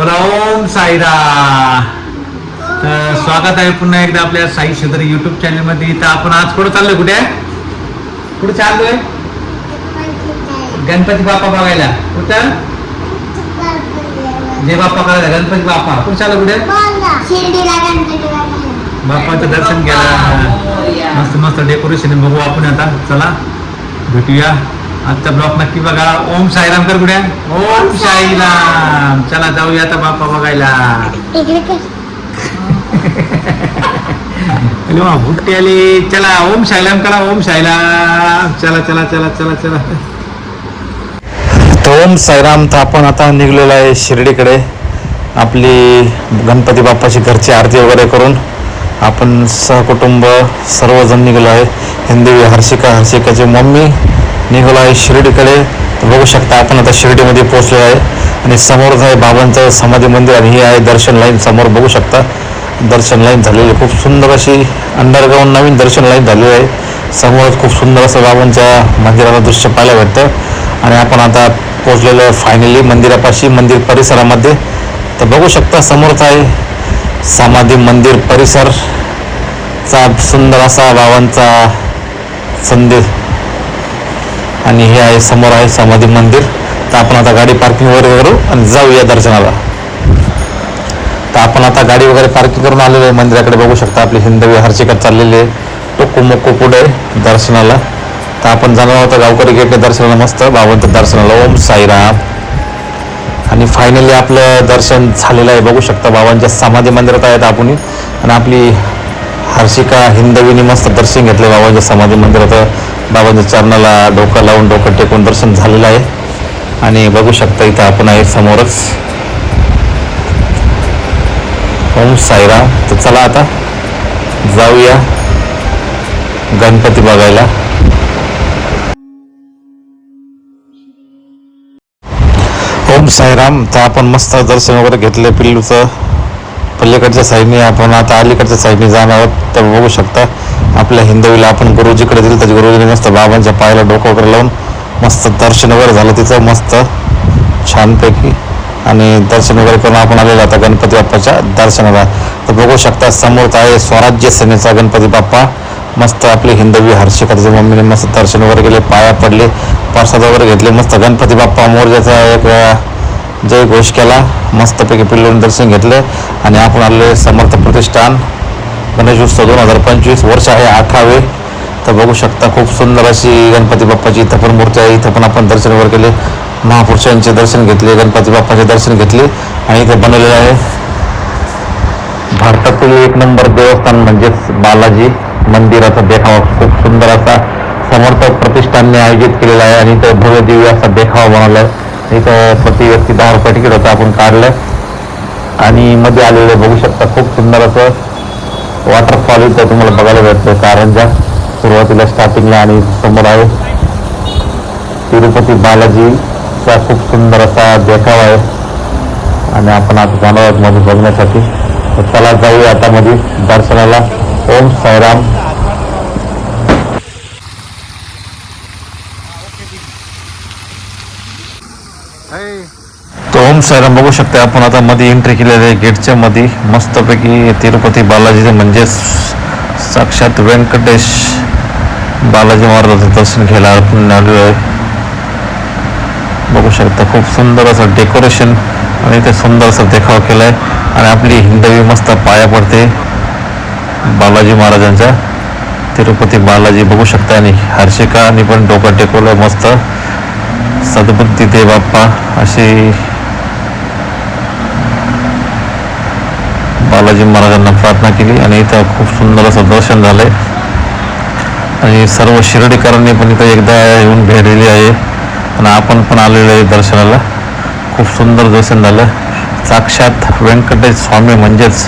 बोला ओम साईरा. तर स्वागत आहे पुन्हा एकदा आपल्या साई शेजारी युट्यूब चॅनलमध्ये. तर आपण आज कुठं चाललोय कुठे? कुठे चाललोय? गणपती बाप्पा बघायला. कुठं? जय बाप्पा करायला गणपती बाप्पा. कुठे? चाललो कुठे बाप्पाचं दर्शन घ्यायला. मस्त मस्त डेकोरेशन बघू आपण आता. चला भेटूया. आजचा ब्लॉग नक्की बघा. ओम साईराम कर कुठे? ओम साईराम. चला जाऊया आता बाप्पा बघायला. वा भुट्टी आली. चला ओम साईराम करा ओम साईराम. चला चला चला चला चला. तर ओम साईराम तर आपण आता निघलेलो आहे शिर्डीकडे. आपली गणपती बाप्पाची घरची आरती वगैरे करून आपण सहकुटुंब सर्वजण निघालो आहे. हिंदी हर्षिका हर्षिकाची मम्मी निघालो आहे शिर्डीकडे तर बघू शकता आपण आता शिर्डीमध्ये पोहोचलो आहे. आणि समोरच आहे बाबांचं समाधी मंदिर आणि हे आहे दर्शन लाईन. समोर बघू शकता दर्शन लाईन झालेली खूप सुंदर अशी अंडरग्राऊंड नवीन दर्शन लाईन झालेली आहे. समोरच खूप सुंदर असं बाबांच्या मंदिराचं दृश्य पाहायला भेटतं. आणि आपण आता पोहोचलेलो आहे फायनली मंदिरापाशी मंदिर परिसरामध्ये. तर बघू शकता समोरच आहे समाधी मंदिर परिसरचा सुंदर असा बाबांचा संदेश. आणि हे आहे समोर आहे समाधी मंदिर. तर आपण आता गाडी पार्किंग वगैरे करू आणि जाऊया दर्शनाला. तर आपण आता गाडी वगैरे पार्किंग करून आलेलो आहे. मंदिराकडे बघू शकता आपली हिंदवी हर्षिका चाललेली आहे. टोको मोको पुढे दर्शनाला. तर आपण जाणार आहोत गावकरी गेटने दर्शनाला मस्त. बाबांचं दर्शनाला. ओम साईराम. आणि फायनली आपलं दर्शन झालेलं आहे. बघू शकता बाबांच्या समाधी मंदिरात आहेत आपण आणि आपली हर्षिका हिंदवीने मस्त दर्शन घेतलं बाबांच्या समाधी मंदिरात. बाबांच्या चरणाला डोकं लावून डोकं टेकून दर्शन झालेलं आहे. आणि बघू शकता इथं आपण आहे समोरच. ओम साईराम. तर चला आता जाऊया गणपती बघायला. ओम साईराम. तर आपण मस्त दर्शन वगैरे घेतले पिल्लूचं. पल्लीकडच्या साईडने आपण आता अलीकडच्या साईडने जाणार आहोत. तर बघू शकता आपल्या हिंदवीला आपण गुरुजीकडे दिलं तर गुरुजीने मस्त बाबांच्या पायाला डोकं वगैरे लावून मस्त दर्शन वगैरे झालं तिचं मस्त छानपैकी. आणि दर्शन वगैरे करून आपण आलेलो आता गणपती बाप्पाच्या दर्शनाला. तर बघू शकता समोर आहे स्वराज्य सेनेचा गणपती बाप्पा. मस्त आपली हिंदवी हर्षिकाच्या मम्मीने मस्त दर्शन वगैरे केले पाया पडले प्रसाद वगैरे घेतले मस्त गणपती बाप्पा मोरजाचा एक जय घोष केला मस्तपैकी पिल्लून दर्शन घेतले. आणि आपण आलेले समर्थ प्रतिष्ठान. गणेश उत्सव दोन हजार पंचवीस वर्ष आहे अठरावे. तर बघू शकता खूप सुंदर अशी गणपती बाप्पाची इथं पण मूर्ती आहे. इथं पण आपण दर्शन वगैरे केले. महापुरुषांचे दर्शन घेतले गणपती बाप्पाचे दर्शन घेतले. आणि इथे बनवलेलं आहे. भारतातील एक नंबर देवस्थान म्हणजेच बालाजी मंदिराचा देखावा. खूप सुंदर असा समर्थ प्रतिष्ठानने आयोजित केलेला आहे. आणि इथं भव्य दिव्य असा देखावा बनवला आहे इथं प्रति व्यक्ती दहा रुपये तिकीट होतं आपण काढलं. आणि मध्ये आलेलं बघू शकता खूप सुंदर असं वॉटरफॉल इथं तुम्हाला बघायला भेटतं. कारंजा सुरुवातीला स्टार्टिंगला आणि समोर आहे तिरुपती बालाजीचा खूप सुंदर असा देखावा आहे. आणि आपण आता जाणार आहोत मध्ये बघण्यासाठी. तर चला जाऊया आता मध्ये दर्शनाला. ओम साईराम तर ओम सायराम बघू शकता आपण आता मध्ये एंट्री केलेली आहे गेटच्या मध्ये मस्तपैकी तिरुपती बालाजीचं म्हणजे साक्षात व्यंकटेश बालाजी महाराजाचं दर्शन घ्यायला आपण आलेलो आहे. बघू शकता खूप सुंदर असं डेकोरेशन आणि ते सुंदर असं देखावा केला आहे आणि आपली हिंदवी मस्त पाया पडते बालाजी महाराजांच्या. तिरुपती बालाजी बघू शकता आणि हर्षिकानी पण डोकं टेकवलं मस्त. सद्बुद्धी दे बाप्पा अशी बालाजी महाराजांना प्रार्थना केली आणि इथं खूप सुंदर असं दर्शन झालंय. आणि सर्व शिर्डीकरांनी पण इथं एकदा येऊन भेट दिली आहे. आणि आपण पण आलेलो आहे दर्शनाला. खूप सुंदर दर्शन झालं. साक्षात व्यंकटेश स्वामी म्हणजेच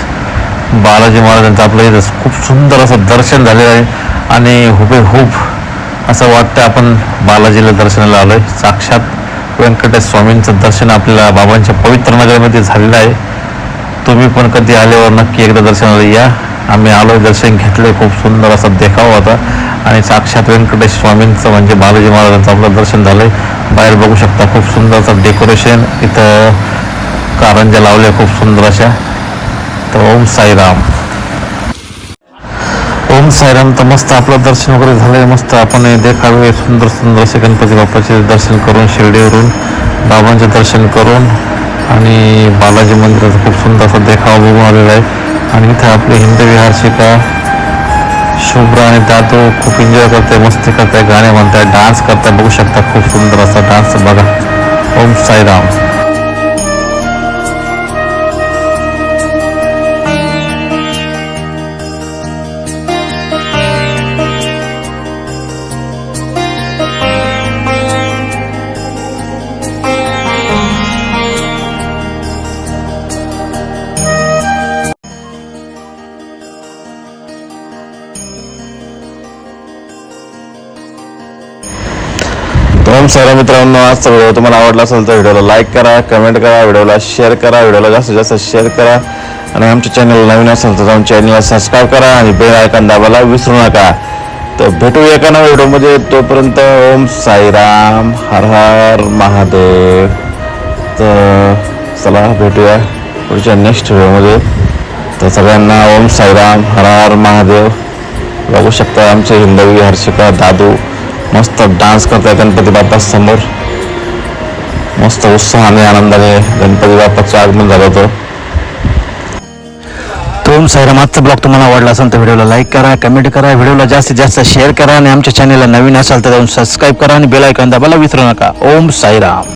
बालाजी महाराजांचं आपलं इथं खूप सुंदर असं दर्शन झालेलं आहे. आणि हुबेहूब असं वाटतं आपण बालाजीला दर्शनाला आलोय. साक्षात व्यंकटेश स्वामींचं दर्शन आपल्याला बाबांच्या पवित्र नगरमध्ये झालेलं आहे. तुम्ही पण कधी आल्यावर नक्की एकदा दर्शनाला या. आम्ही आलो दर्शन घेतले खूप सुंदर असा देखावा होता. आणि साक्षात व्यंकटेश स्वामींचं म्हणजे बालाजी महाराजांचं आपलं दर्शन झालंय. बाहेर बघू शकता खूप सुंदर असं डेकोरेशन इथं कारंजा लावल्या खूप सुंदर अशा. तर ओम साईराम. ओम साईराम तर मस्त आपलं दर्शन वगैरे झालंय मस्त आपण देखावे. सुंदर सुंदर असे गणपती बाप्पाचे दर्शन करून शिर्डीवरून बाबांचे दर्शन करून आणि बालाजी मंदिराचा खूप सुंदर असा देखावा बघून आलेला आहे. आणि इथं आपले हिंदी विहारशिका शुभ्रा आणि दादू खूप एन्जॉय करते मस्ती करताय गाणे म्हणताय डान्स करताय बघू शकता खूप सुंदर असा डान्स बघा. ओम साईराम. ओम सारा मित्रांनो आज व्हिडिओ तुम्हाला आवडला असेल तर व्हिडिओला लाईक करा कमेंट करा व्हिडिओला शेअर करा व्हिडिओला जास्तीत जास्त शेअर करा. आणि आमच्या चॅनलला नवीन असेल तर जाऊन चॅनलला सबस्क्राईब करा आणि बेल आयकॉन दाबायला विसरू नका. तर भेटू एका नव्या व्हिडिओमध्ये तोपर्यंत ओम साईराम हर हर महादेव. तर चला भेटूया पुढच्या नेक्स्ट व्हिडिओमध्ये तर सगळ्यांना ओम साईराम हर हर महादेव. बघू शकता आमचे हिंदवी हर्षिका दादू. मस्त डान्स करताय गणपती बाप्पा समोर. मस्त उत्साहाने आनंदाने गणपती बाप्पाचं आगमन झालं होतं. ओम साईराम आजचा ब्लॉग तुम्हाला आवडला असेल तर व्हिडिओला लाईक करा कमेंट करा व्हिडिओला जास्तीत जास्त शेअर करा आणि आमच्या चॅनलला नवीन असाल तर जाऊन सबस्क्राईब करा आणि बेल आयकॉन दाबायला विसरू नका. ओम साईराम.